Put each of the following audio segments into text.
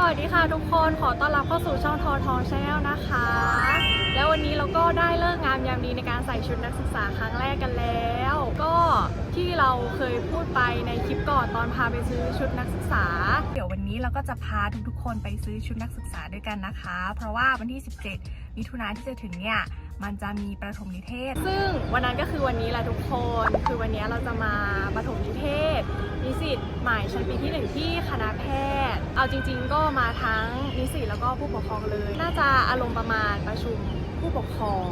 สวัสดีค่ะทุกคนขอต้อนรับเข้าสู่ช่องทอทองชาแนลนะคะ แล้ววันนี้เราก็ได้เลิกงามยามดีในการใส่ชุดนักศึกษาครั้งแรกกันแล้ว ก็ที่เราเคยพูดไปในคลิปก่อนตอนพาไปซื้อชุดนักศึกษา เดี๋ยววันนี้เราก็จะพาทุกๆคนไปซื้อชุดนักศึกษาด้วยกันนะคะ เพราะว่าวันที่ 17 มิถุนายนที่จะถึงเนี่ย มันจะมีประถมนิเทศ ซึ่งวันนั้นก็คือวันนี้แหละทุกคน คือวันนี้เราจะมาประถมนิเทศนิสิตใหม่ชั้นปีที่หนึ่งที่คณะแพทย์ เอาจริง ๆ ก็มาทั้งนิสิตแล้วก็ผู้ปกครองเลย น่าจะอารมณ์ประมาณประชุมผู้ปกครอง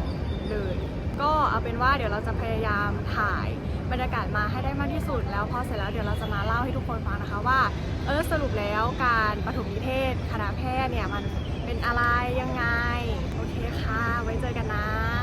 เลย ก็เอาเป็นว่าเดี๋ยวเราจะพยายามถ่ายบรรยากาศมาให้ได้มากที่สุด แล้วพอเสร็จแล้วเดี๋ยวเราจะมาเล่าให้ทุกคนฟังนะคะว่า เออสรุปแล้วการประถมนิเทศคณะแพทย์เนี่ยมันเป็นอะไรยังไง ไว้เจอกันนะ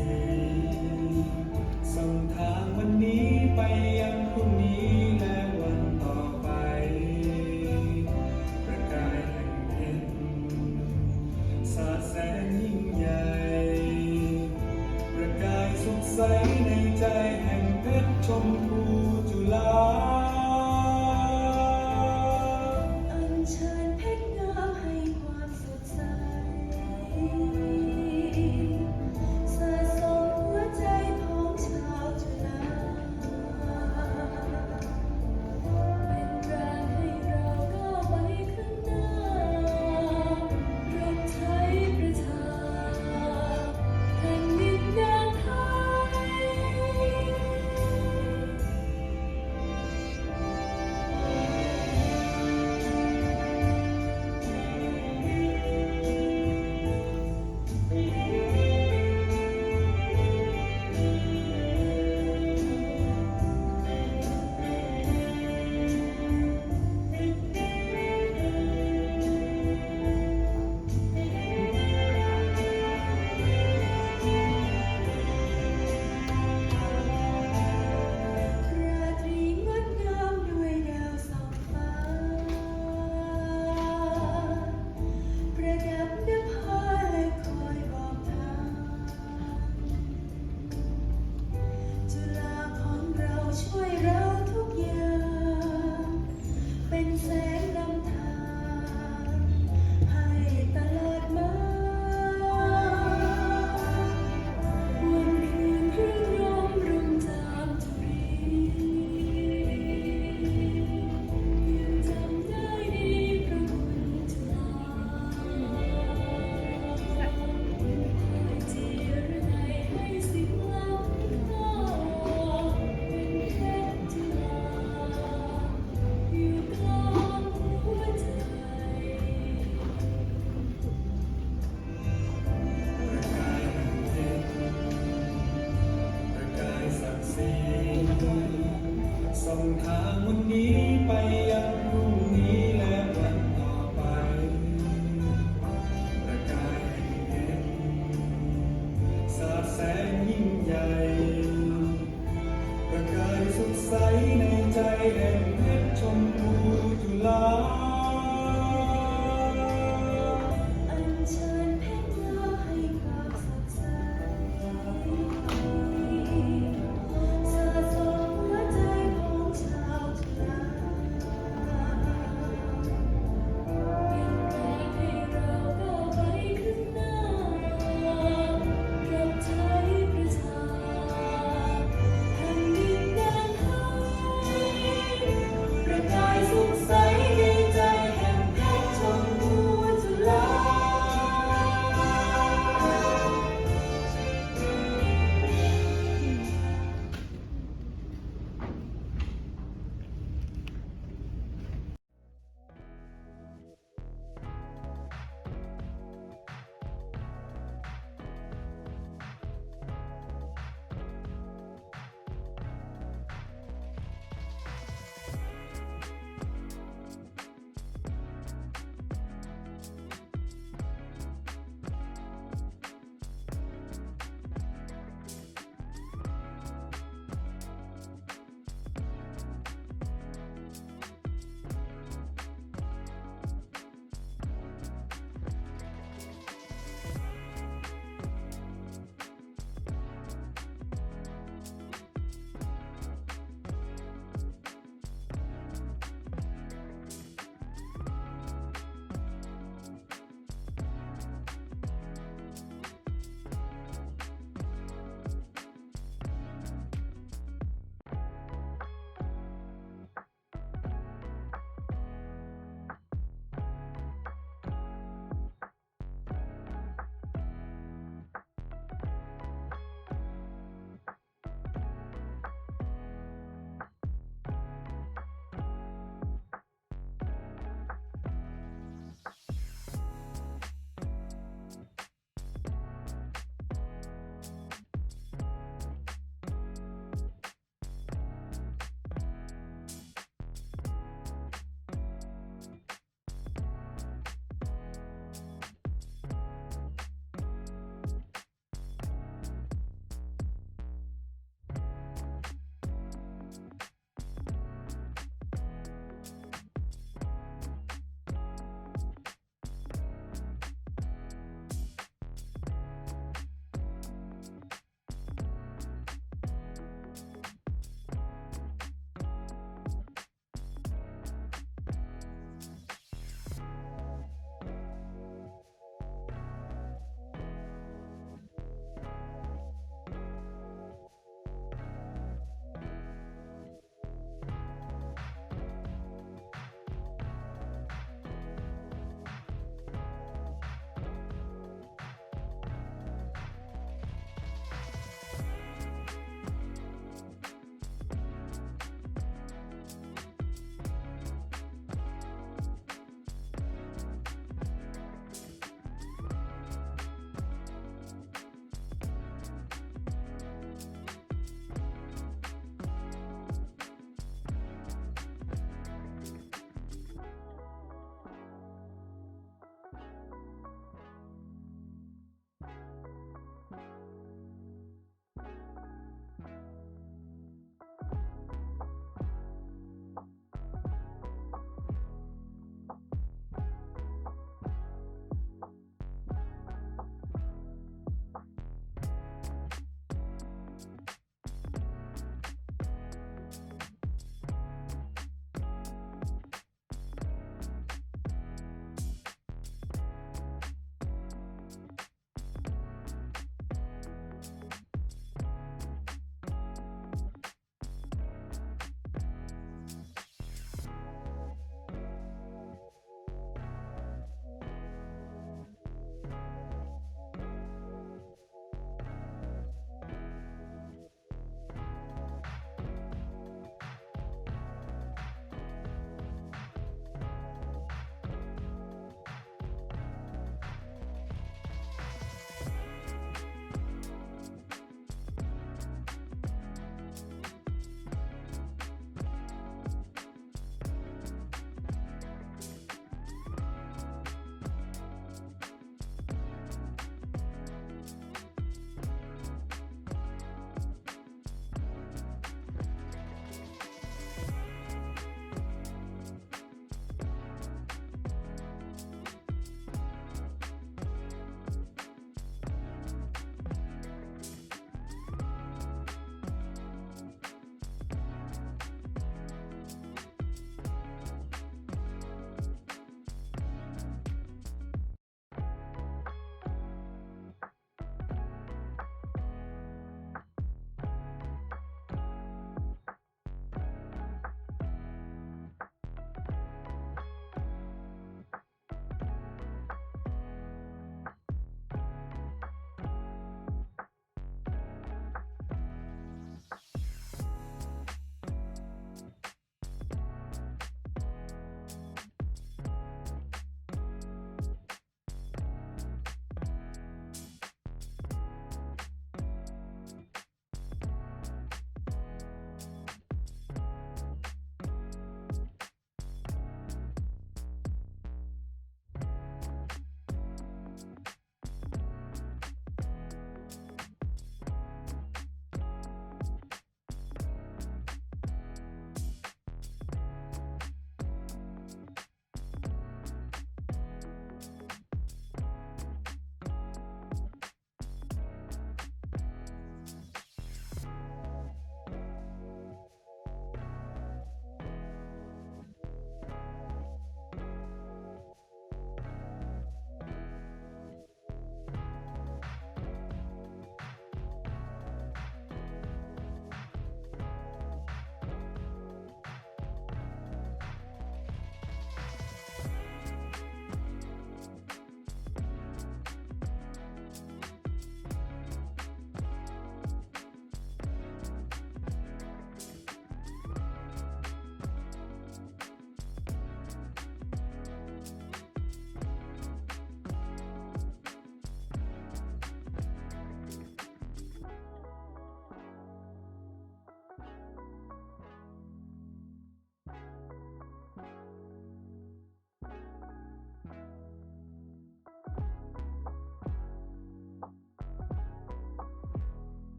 า ใสในใจแด่เพชรชมพู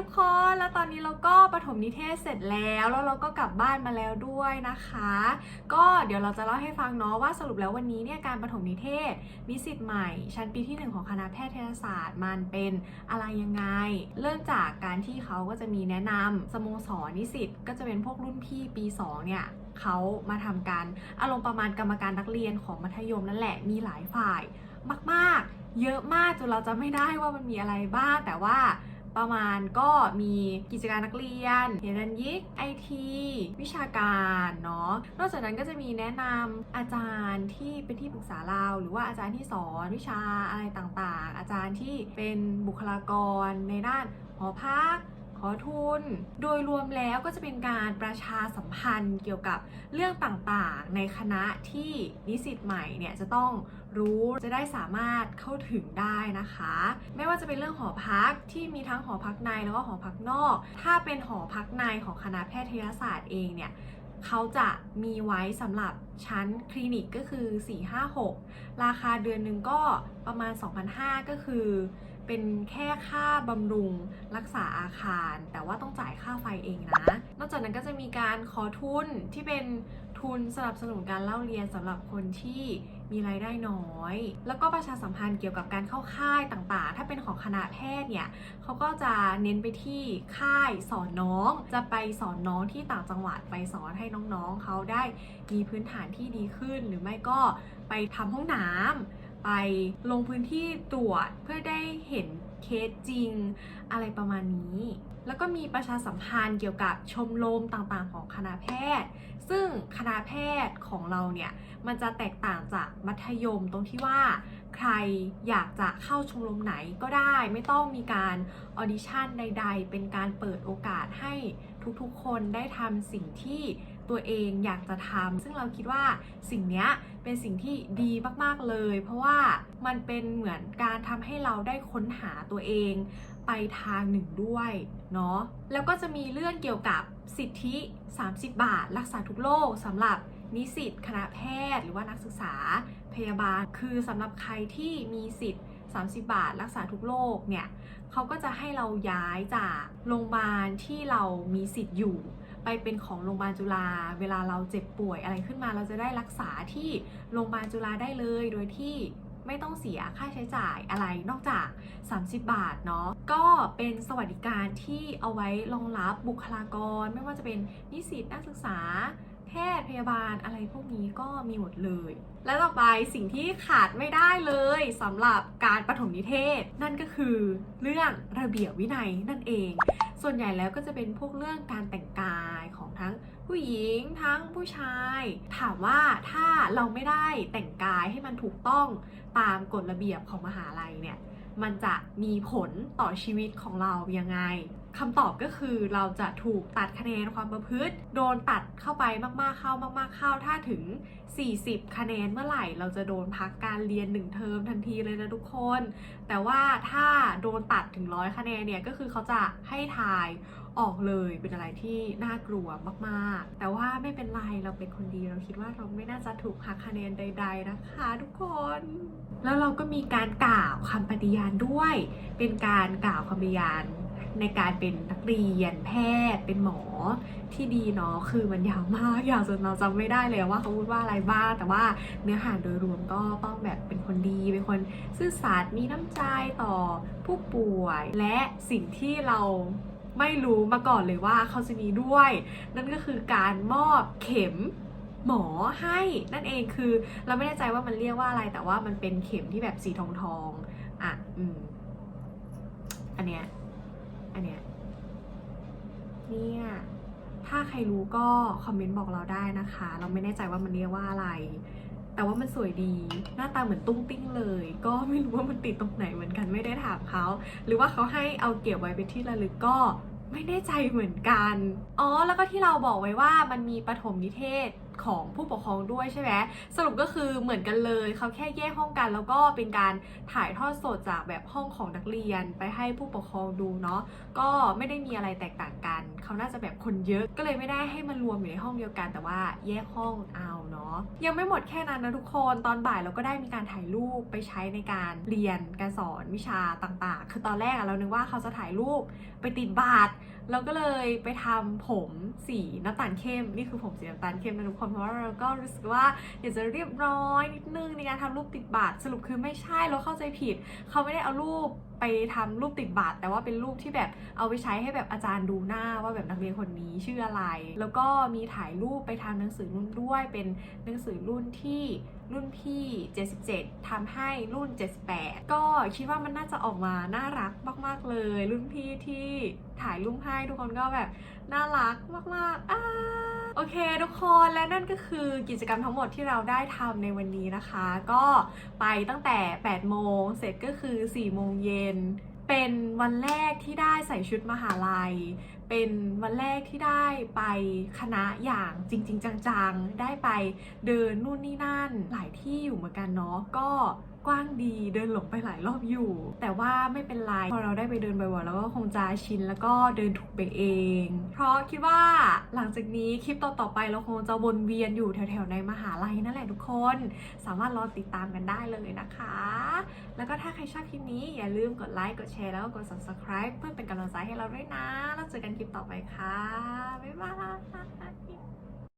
ทุกคน แล้วตอนนี้เราก็ปฐมนิเทศเสร็จแล้ว แล้วเราก็กลับบ้านมาแล้วด้วยนะคะ ก็เดี๋ยวเราจะเล่าให้ฟังเนาะว่าสรุปแล้ววันนี้เนี่ยการปฐมนิเทศนิสิตใหม่ ชั้นปีที่ 1 ของคณะแพทยศาสตร์ มันเป็นอะไรยังไง เริ่มจากการที่เขาก็จะมีแนะนำสโมสรนิสิตก็จะเป็นพวกรุ่นพี่ปี 2 เนี่ยเขามาทำการอารมณ์ประมาณกรรมการนักเรียนของมัธยมนั่นแหละมีหลายฝ่ายมาก ๆ เยอะมากจนเราจะไม่ได้ว่ามันมีอะไรบ้างแต่ว่า ประมาณก็มีกิจการนักเรียนเรียนยิกไอทีวิชาการเนาะนอกจากนั้นก็จะมีแนะนำอาจารย์ที่เป็นที่ปรึกษาเราหรือว่าอาจารย์ที่สอนวิชาอะไรต่างๆ อาจารย์ที่เป็นบุคลากรในด้านหอพักขอทุน โดยรวมแล้วก็จะเป็นการประชาสัมพันธ์เกี่ยวกับเรื่องต่างๆ ในคณะที่นิสิตใหม่เนี่ยจะต้อง รู้จะได้สามารถเข้าถึงได้นะคะ ไม่ว่าจะเป็นเรื่องหอพักที่มีทั้งหอพักในแล้วก็หอพักนอก ถ้าเป็นหอพักในของคณะแพทยศาสตร์เองเนี่ยเขาจะมีไว้สำหรับชั้นคลินิกก็คือ 456 ราคาเดือนหนึ่งก็ประมาณ 2,500 ก็คือ เป็นแค่ค่าบำรุงรักษาอาคาร แต่ว่าต้องจ่ายค่าไฟเองนะ นอกจากนั้นก็จะมีการขอทุนที่เป็น ทุนสนับสนุนการเล่าเรียนสำหรับคนที่มีรายได้น้อย แล้วก็ประชาสัมพันธ์เกี่ยวกับการเข้าค่ายต่างๆ ถ้าเป็นของคณะแพทย์เนี่ยเขาก็จะเน้นไปที่ค่ายสอนน้อง จะไปสอนน้องที่ต่างจังหวัดไปสอนให้น้องๆเขาได้มีพื้นฐานที่ดีขึ้น หรือไม่ก็ไปทำห้องน้ำไปลงพื้นที่ตรวจเพื่อได้เห็น เคสจริง อะไรประมาณนี้ แล้วก็มีประชาสัมพันธ์เกี่ยวกับชมรมต่างๆ ของคณะแพทย์ ซึ่งคณะแพทย์ของเราเนี่ย มันจะแตกต่างจากมัธยมตรงที่ว่าใครอยากจะเข้าชมรมไหนก็ได้ ไม่ต้องมีการออดิชั่นใด ๆ เป็นการเปิดโอกาสให้ทุกๆ คนได้ทำสิ่งที่ ตัวเองอยากจะทำซึ่งเราคิดว่าสิ่งนี้เป็นสิ่งที่ดีมากๆเลย เพราะว่ามันเป็นเหมือนการทำให้เราได้ค้นหาตัวเองไปทางหนึ่งด้วยเนาะแล้วก็จะมีเรื่องเกี่ยวกับสิทธิ 30 บาท รักษาทุกโรคสำหรับนิสิตคณะแพทย์ หรือว่านักศึกษาพยาบาล คือสำหรับใครที่มีสิทธิ์ 30 บาท รักษาทุกโรคเนี่ยเขาก็จะให้เราย้ายจากโรงพยาบาลที่เรามีสิทธิ์อยู่ ไปเป็นของโรงพยาบาลจุฬาเวลาเราเจ็บป่วยอะไรขึ้นมาเราจะได้รักษาที่โรงพยาบาลจุฬาได้เลย โดยที่ไม่ต้องเสียค่าใช้จ่ายอะไรนอกจาก 30 บาทเนาะก็เป็นสวัสดิการที่เอาไว้รองรับบุคลากร ไม่ว่าจะเป็นนิสิตนักศึกษา พทย์พยาบาลอะไรพวกนี้ก็มีหมดเลย และต่อไปสิ่งที่ขาดไม่ได้เลยสำหรับการปฐมนิเทศ นั่นก็คือเรื่องระเบียบวินัยนั่นเอง ส่วนใหญ่แล้วก็จะเป็นพวกเรื่องการแต่งกายของทั้งผู้หญิงทั้งผู้ชาย ถามว่าถ้าเราไม่ได้แต่งกายให้มันถูกต้องตามกฎระเบียบของมหาลัยเนี่ย มันจะมีผลต่อชีวิตของเรายังไงคำตอบก็คือเราจะถูกตัดคะแนนความประพฤติ โดนตัดเข้าไปมากๆเข้ามาก ๆเข้าถ้าถึง 40 คะแนนเมื่อไหร่ เราจะโดนพักการเรียน 1 เทอมทันทีเลยนะทุกคน แต่ว่าถ้าโดนตัดถึงร้อยคะแนนเนี่ยก็คือเขาจะให้ทาย ออกเลยเป็นอะไรที่น่ากลัวมากๆ แต่ว่าไม่เป็นไรเราเป็นคนดีเราคิดว่าเราไม่น่าจะถูกหักคะแนนใด ๆ นะคะทุกคน แล้วเราก็มีการกล่าวคำปฏิญาณด้วย เป็นการกล่าวคำปฏิญาณในการเป็นนักเรียนแพทย์เป็นหมอที่ดีเนาะคือมันยาวมากยาวจนเราจำไม่ได้เลยว่าเขาพูดว่าอะไรบ้างแต่ว่าเนื้อหาโดยรวมก็ต้องแบบเป็นคนดีเป็นคนซื่อสัตย์มีน้ำใจต่อผู้ป่วย และสิ่งที่เรา ไม่รู้มาก่อนเลยว่าเขาจะมีด้วย นั่นก็คือการมอบเข็มหมอให้นั่นเองคือเราไม่แน่ใจว่ามันเรียกว่าอะไรแต่ว่ามันเป็นเข็มที่แบบสีทองทองอะอืมอันเนี้ยอันเนี้ยเนี่ยถ้าใครรู้ก็คอมเมนต์บอกเราได้นะคะ เราไม่แน่ใจว่ามันเรียกว่าอะไร แต่ว่ามันสวยดี หน้าตาเหมือนตุ้งติ้งเลย ก็ไม่รู้ว่ามันติดตรงไหนเหมือนกันไม่ได้ถามเขา หรือว่าเขาให้เอาเก็บไว้เป็นที่ระลึกก็ไม่แน่ใจเหมือนกัน อ๋อ แล้วก็ที่เราบอกไว้ว่ามันมีปฐมนิเทศ ของผู้ปกครองด้วยใช่ไหมสรุปก็คือเหมือนกันเลยเขาแค่แยกห้องกัน แล้วก็เป็นการถ่ายทอดสดจากแบบห้องของนักเรียนไปให้ผู้ปกครองดูเนาะก็ไม่ได้มีอะไรแตกต่างกันเขาน่าจะแบบคนเยอะก็เลยไม่ได้ให้มันรวมอยู่ในห้องเดียวกัน แต่ว่าแยกห้องเอาเนาะยังไม่หมดแค่นั้นนะทุกคนตอนบ่ายเราก็ได้มีการถ่ายรูปไปใช้ในการเรียนการสอนวิชาต่างๆ คือตอนแรกอะเรานึกว่าเขาจะถ่ายรูปไปติดบาทเราก็เลยไปทำผมสีน้ำตาลเข้ม นี่คือผมสีน้ำตาลเข้มนะทุกคนเพราะว่าเราก็รู้สึกว่าอยากจะเรียบร้อยนิดนึงในการทำรูปติดบาทสรุปคือไม่ใช่เราเข้าใจผิด เขาไม่ได้เอารูป ไปทำรูปติดบาทแต่ว่าเป็นรูปที่แบบเอาไปใช้ให้แบบอาจารย์ดูหน้าว่าแบบนักเรียนคนนี้ชื่ออะไร แล้วก็มีถ่ายรูปไปทำหนังสือรุ่นด้วยเป็นหนังสือรุ่นที่รุ่นพี่ 77ทำให้รุ่น 78 ก็คิดว่ามันน่าจะออกมาน่ารักมาก ๆ เลย รุ่นพี่ที่ถ่ายรูปให้ทุกคนก็แบบน่ารักมากๆอ่า โอเคทุกคนและนั่นก็คือกิจกรรมทั้งหมดที่เราได้ทำในวันนี้นะคะ ก็ไปตั้งแต่ 8 โมง เสร็จก็คือ4โมงเย็นเป็นวันแรกที่ได้ใส่ชุดมหาลัย เป็นวันแรกที่ได้ไปคณะอย่างจริง ๆ จัง ๆ ได้ไปเดินนู่นนี่นั่นหลายที่อยู่เหมือนกันเนาะก็ กว้างดีเดินหลงไปหลายรอบอยู่ แต่ว่าไม่เป็นไรพอเราได้ไปเดินบ่อยๆแล้วก็คงจะชินแล้วก็เดินถูกไปเอง เพราะคิดว่าหลังจากนี้คลิปต่อๆไปเราคงจะวนเวียนอยู่แถวๆในมหาลัยนั่นแหละทุกคน สามารถรอติดตามกันได้เลยนะคะ แล้วก็ถ้าใครชอบคลิปนี้อย่าลืมกดไลค์กดแชร์แล้วก็กด subscribe เพื่อเป็นกำลังใจให้เราด้วยนะแล้วเจอกันคลิปต่อไปค่ะบ๊ายบาย